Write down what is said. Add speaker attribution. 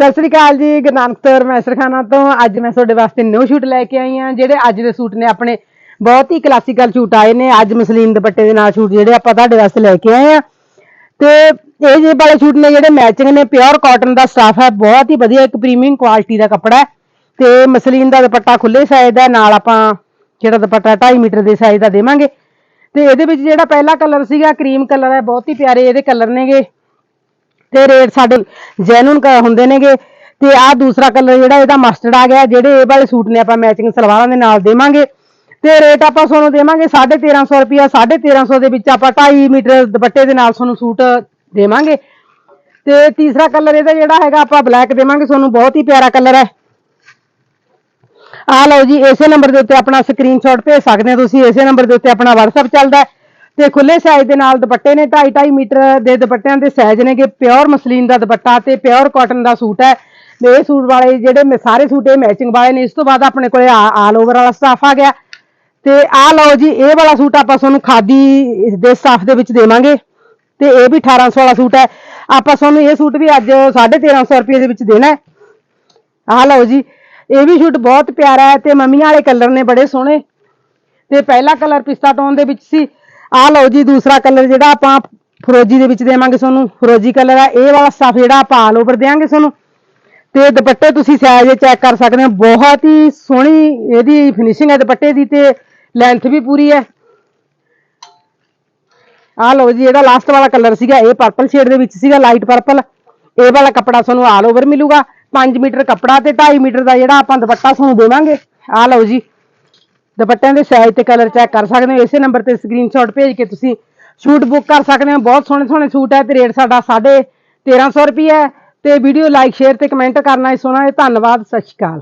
Speaker 1: ਸਤਿ ਸ੍ਰੀ ਅਕਾਲ ਜੀ ਗੁਰਨਾਨਕ ਮੈਸਰਖਾਨਾ ਤੋਂ। ਅੱਜ ਮੈਂ ਤੁਹਾਡੇ ਵਾਸਤੇ ਨਿਊ ਸ਼ੂਟ ਲੈ ਕੇ ਆਈ ਹਾਂ, ਜਿਹੜੇ ਅੱਜ ਦੇ ਸੂਟ ਨੇ ਆਪਣੇ ਬਹੁਤ ਹੀ ਕਲਾਸੀਕਲ ਸ਼ੂਟ ਆਏ ਨੇ। ਅੱਜ ਮਸਲੀਨ ਦੁਪੱਟੇ ਦੇ ਨਾਲ ਸ਼ੂਟ ਜਿਹੜੇ ਆਪਾਂ ਤੁਹਾਡੇ ਵਾਸਤੇ ਲੈ ਕੇ ਆਏ ਆ ਤੇ ਇਹ ਜੇ ਵਾਲੇ ਸ਼ੂਟ ਨੇ ਜਿਹੜੇ ਮੈਚਿੰਗ ਨੇ ਪਿਓਰ ਕਾਟਨ ਦਾ ਸਟਾਫ ਹੈ, ਬਹੁਤ ਹੀ ਵਧੀਆ, ਇੱਕ ਪ੍ਰੀਮੀਅਮ ਕੁਆਲਿਟੀ ਦਾ ਕੱਪੜਾ ਹੈ। ਤੇ ਮਸਲੀਨ ਦਾ ਦੁਪੱਟਾ ਖੁੱਲੇ ਸਾਈਜ਼ ਦਾ ਨਾਲ ਆਪਾਂ ਜਿਹੜਾ ਦੁਪੱਟਾ 2.5 ਮੀਟਰ ਦੇ ਸਾਈਜ਼ ਦਾ ਦੇਵਾਂਗੇ। ਤੇ ਇਹਦੇ ਵਿੱਚ ਜਿਹੜਾ ਪਹਿਲਾ ਕਲਰ ਸੀਗਾ ਕਰੀਮ ਕਲਰ ਹੈ, ਬਹੁਤ ਹੀ ਪਿਆਰੇ ਇਹਦੇ ਕਲਰ ਨੇਗੇ। ਤੇ ਰੇਟ ਸਾਡੇ ਜੈਨੂਨ ਹੁੰਦੇ ਨੇਗੇ, ਤੇ ਆਹ ਦੂਸਰਾ ਕਲਰ ਜਿਹੜਾ ਇਹਦਾ ਮਸਟਰਡ ਆ ਗਿਆ, ਜਿਹੜੇ ਇਹ ਵਾਲੇ ਸੂਟ ਨੇ ਆਪਾਂ ਮੈਚਿੰਗ ਸਲਵਾਰਾਂ ਦੇ ਨਾਲ ਦੇਵਾਂਗੇ। ਤੇ ਰੇਟ ਆਪਾਂ ਤੁਹਾਨੂੰ ਦੇਵਾਂਗੇ 1350 ਰੁਪਿਆ 1350 ਦੇ ਵਿੱਚ ਆਪਾਂ 2.5 ਮੀਟਰ ਦੁਪੱਟੇ ਦੇ ਨਾਲ ਤੁਹਾਨੂੰ ਸੂਟ ਦੇਵਾਂਗੇ। ਤੇ ਤੀਸਰਾ ਕਲਰ ਇਹਦਾ ਜਿਹੜਾ ਹੈਗਾ, ਆਪਾਂ ਬਲੈਕ ਦੇਵਾਂਗੇ ਤੁਹਾਨੂੰ ਬਹੁਤ ਹੀ ਪਿਆਰਾ ਕਲਰ ਹੈ। ਆ ਲਓ ਜੀ, ਇਸੇ ਨੰਬਰ ਦੇ ਉੱਤੇ ਆਪਣਾ ਸਕਰੀਨਸ਼ਾਟ ਭੇਜ ਸਕਦੇ ਹੋ ਤੁਸੀਂ, ਇਸੇ ਨੰਬਰ ਦੇ ਉੱਤੇ ਆਪਣਾ WhatsApp ਚੱਲਦਾ ਹੈ। ਤੇ ਖੁੱਲੇ ਸਾਈਜ਼ ਦੇ ਨਾਲ ਦੁਪੱਟੇ ਨੇ 2.5 2.5 ਮੀਟਰ ਦੇ ਦੁਪੱਟਿਆਂ ਦੇ ਸਾਈਜ਼ ਨੇਗੇ ਪਿਓਰ ਮਸਲੀਨ ਦਾ ਦੁਪੱਟਾ ਤੇ ਪਿਓਰ ਕਾਟਨ ਦਾ ਸੂਟ ਹੈ। ਇਹ ਸੂਟ ਵਾਲੇ ਜਿਹੜੇ ਮੇ- ਸਾਰੇ ਸੂਟ ਇਹ ਮੈਚਿੰਗ ਵਾਲੇ ਨੇ, ਇਸ ਤੋਂ ਬਾਅਦ ਆਪਣੇ ਕੋਲੇ ਆਲ ਓਵਰ ਵਾਲਾ ਸਟਾਫ ਆ ਗਿਆ। ਤੇ ਆ ਲਓ ਜੀ, ਇਹ ਵਾਲਾ ਸੂਟ ਆਪਾਂ ਤੁਹਾਨੂੰ ਖਾਦੀ ਦੇ ਸਟਾਫ ਦੇ ਵਿੱਚ ਦੇਵਾਂਗੇ। ਤੇ ਇਹ ਵੀ 1800 ਵਾਲਾ ਸੂਟ ਹੈ। ਆਪਾਂ ਤੁਹਾਨੂੰ ਇਹ ਸੂਟ ਵੀ ਅੱਜ 1350 ਰੁਪਏ ਦੇ ਵਿੱਚ ਦੇਣਾ ਹੈ। ਆਹ ਲਓ ਜੀ, ਇਹ ਵੀ ਸ਼ੂਟ ਬਹੁਤ ਪਿਆਰਾ ਹੈ ਤੇ ਮੰਮੀਆਂ ਵਾਲੇ ਕਲਰ ਨੇ ਬੜੇ ਸੋਹਣੇ। ਤੇ ਪਹਿਲਾ ਕਲਰ ਪਿਸਤਾ ਟੋਨ ਦੇ ਵਿੱਚ ਸੀ। ਆ ਲਓ ਜੀ, ਦੂਸਰਾ ਕਲਰ ਜਿਹੜਾ ਆਪਾਂ ਫਰੋਜੀ ਦੇ ਵਿੱਚ ਦੇਵਾਂਗੇ ਤੁਹਾਨੂੰ। ਫਰੋਜੀ ਕਲਰ ਆ, ਇਹ ਵਾਲਾ ਸਟਫ ਜਿਹੜਾ ਆਪਾਂ ਆਲ ਓਵਰ ਦੇਵਾਂਗੇ ਤੁਹਾਨੂੰ। ਤੇ ਦੁਪੱਟੇ ਤੁਸੀਂ ਸਾਈਜ਼ ਚੈੱਕ ਕਰ ਸਕਦੇ ਹੋ। ਬਹੁਤ ਹੀ ਸੋਹਣੀ ਇਹਦੀ ਫਿਨਿਸ਼ਿੰਗ ਹੈ ਦੁਪੱਟੇ ਦੀ ਤੇ ਲੈਂਥ ਵੀ ਪੂਰੀ ਹੈ। ਆ ਲਓ ਜੀ, ਇਹਦਾ ਲਾਸਟ ਵਾਲਾ ਕਲਰ ਸੀਗਾ, ਇਹ ਪਰਪਲ ਸ਼ੇਡ ਦੇ ਵਿੱਚ ਸੀਗਾ ਲਾਈਟ ਪਰਪਲ ਇਹ ਵਾਲਾ ਕੱਪੜਾ ਤੁਹਾਨੂੰ ਆਲ ਓਵਰ ਮਿਲੂਗਾ। 5 ਮੀਟਰ ਕੱਪੜਾ ਤੇ 2.5 ਮੀਟਰ ਦਾ ਜਿਹੜਾ ਆਪਾਂ ਦੁਪੱਟਾ ਤੁਹਾਨੂੰ ਦੇਵਾਂਗੇ। ਆ ਲਓ ਜੀ ਦੁਪੱਟਿਆਂ ਦੇ ਸਾਈਜ਼ ਤੇ ਕਲਰ ਚੈੱਕ ਕਰ ਸਕਦੇ ਹੋ, ਇਸੇ ਨੰਬਰ ਤੇ ਸਕਰੀਨਸ਼ਾਟ ਭੇਜ ਕੇ ਤੁਸੀਂ ਸ਼ੂਟ ਬੁੱਕ ਕਰ ਸਕਦੇ ਹੋ। ਬਹੁਤ ਸੋਹਣੇ ਸੋਹਣੇ ਸੂਟ ਹੈ ਤੇ ਰੇਟ ਸਾਡਾ 1350 ਰੁਪਏ ਹੈ ਤੇ ਵੀਡੀਓ ਲਾਈਕ ਸ਼ੇਅਰ ਤੇ ਕਮੈਂਟ ਕਰਨਾ ਇਸ ਸੋਹਣਾ ਧੰਨਵਾਦ, ਸਤਿ ਸ਼੍ਰੀ ਅਕਾਲ।